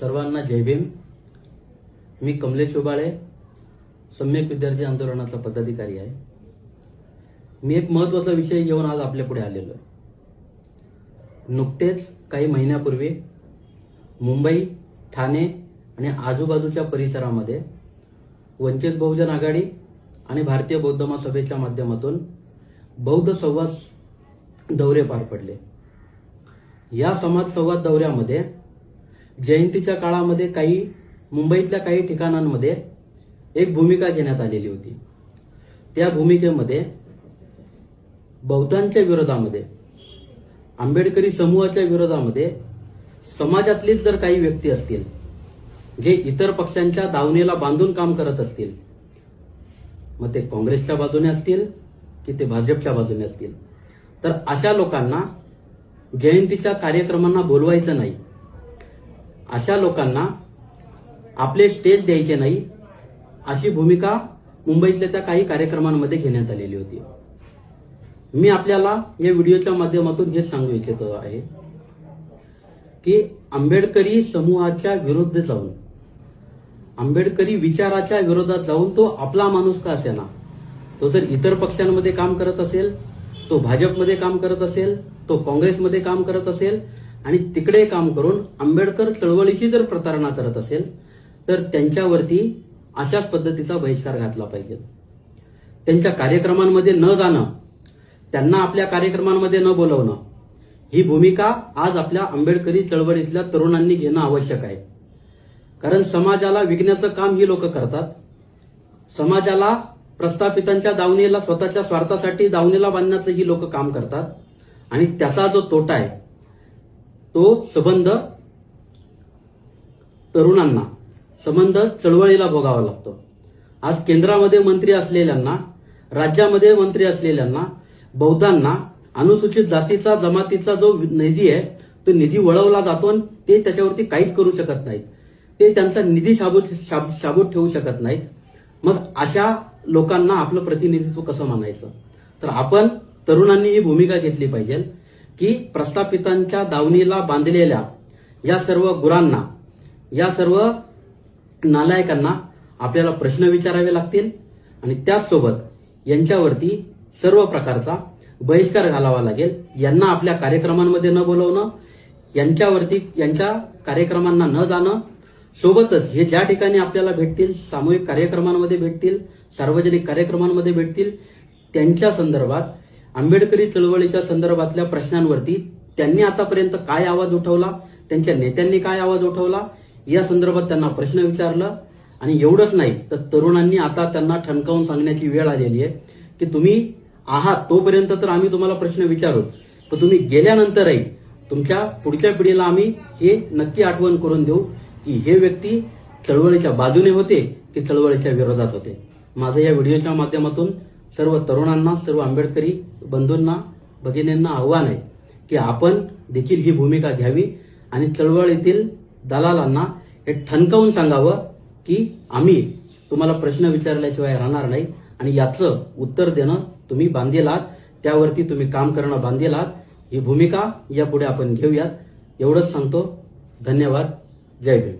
सर्वांना जय भीम. मी कमलेश उबाळे सम्यक विद्यार्थी आंदोलनाचा पदाधिकारी आहे. मी एक महत्त्वाचा विषय घेऊन आज आपल्या पुढे आलेलो आहे. नुकतेच काही महिन्यापूर्वी मुंबई ठाणे आणि आजूबाजूच्या परिसरामध्ये वंचित बहुजन आघाडी आणि भारतीय बौद्ध महासभेच्या माध्यमातून बौद्ध संवाद दौरे पार पडले. या समाज संवाद दौऱ्यामध्ये जयंतीच्या काळामध्ये काही मुंबईतल्या काही ठिकाणांमध्ये एक भूमिका घेण्यात आलेली होती. त्या भूमिकेमध्ये बौद्धांच्या विरोधामध्ये आंबेडकरी समूहाच्या विरोधामध्ये समाजातलीच जर काही व्यक्ती असतील जे इतर पक्षांच्या दावणीला बांधून काम करत असतील मग ते काँग्रेसच्या बाजूने असतील की ते भाजपच्या बाजूने असतील. तर अशा लोकांना जयंतीच्या कार्यक्रमांना बोलवायचं नाही. अशा लोकांना आपले स्टेज द्यायचे नाही अशी भूमिका मुंबईतल्या त्या काही कार्यक्रमांमध्ये घेण्यात आलेली होती. मी आपल्याला या व्हिडिओच्या माध्यमातून हे सांगू इच्छितो आहे की आंबेडकरी समूहाच्या विरुद्ध जाऊन आंबेडकरी विचाराच्या विरोधात जाऊन तो आपला माणूस का असेना? तो जर इतर पक्षांमध्ये काम करत असेल तो भाजपमध्ये काम करत असेल तो काँग्रेसमध्ये काम करत असेल आणि तिकडे काम करून आंबेडकर चळवळीची जर प्रतारणा करत असेल तर त्यांच्यावरती अशाच पद्धतीचा बहिष्कार घातला पाहिजे. त्यांच्या कार्यक्रमांमध्ये न जाणं त्यांना आपल्या कार्यक्रमांमध्ये न बोलवणं ही भूमिका आज आपल्या आंबेडकरी चळवळीतल्या तरुणांनी घेणं आवश्यक आहे. कारण समाजाला विकण्याचं काम ही लोक करतात. समाजाला प्रस्थापितांच्या दावणीला स्वतःच्या स्वार्थासाठी दावणीला बांधण्याचं ही लोक काम करतात. आणि त्याचा जो तोटा आहे तो संबंध तरुणांना संबंध चळवळीला भोगावा लागतो. आज केंद्रामध्ये मंत्री असलेल्यांना राज्यामध्ये मंत्री असलेल्यांना बौद्धांना अनुसूचित जातीचा जमातीचा जो निधी आहे तो निधी वळवला जातो आणि ते त्याच्यावरती काहीच करू शकत नाहीत. ते त्यांचा निधी शाबूत शाब- शाबूत ठेवू शकत नाहीत. मग अशा लोकांना आपलं प्रतिनिधित्व कसं मानायचं? तर आपण तरुणांनी ही भूमिका घेतली पाहिजे. की प्रस्थापितांच्या दावणीला बांधलेल्या या सर्व गुरांना या सर्व नालायकांना आपल्याला प्रश्न विचारावे लागतील आणि त्याचसोबत यांच्यावरती सर्व प्रकारचा बहिष्कार घालावा लागेल. यांना आपल्या कार्यक्रमांमध्ये न बोलवणं यांच्यावरती यांच्या कार्यक्रमांना न जाणं सोबतच हे ज्या ठिकाणी आपल्याला भेटतील सामूहिक कार्यक्रमांमध्ये भेटतील सार्वजनिक कार्यक्रमांमध्ये भेटतील त्यांच्या संदर्भात आंबेडकरी चळवळीच्या संदर्भातल्या प्रश्नांवरती त्यांनी आतापर्यंत काय आवाज उठवला त्यांच्या नेत्यांनी काय आवाज उठवला या संदर्भात त्यांना प्रश्न विचारलं. आणि एवढंच नाही तर तरुणांनी आता त्यांना ठणकावून सांगण्याची वेळ आलेली आहे की तुम्ही आहात तोपर्यंत तर आम्ही तुम्हाला प्रश्न विचारू. पण तुम्ही गेल्यानंतरही तुमच्या पुढच्या पिढीला आम्ही हे नक्की आठवण करून देऊ की हे व्यक्ती चळवळीच्या बाजूने होते की चळवळीच्या विरोधात होते. माझं या व्हिडिओच्या माध्यमातून सर्व तरुणांना सर्व आंबेडकरी बंधूंना भगिनींना आव्हान आहे की आपण देखील ही भूमिका घ्यावी आणि चळवळीतील दलालांना हे ठणकावून सांगावं की आम्ही तुम्हाला प्रश्न विचारल्याशिवाय राहणार नाही आणि याचं उत्तर देणं तुम्ही बांधील आहात त्यावरती तुम्ही काम करणं बांधील आहात. ही भूमिका यापुढे आपण घेऊयात. एवढंच सांगतो. धन्यवाद. जय भीम.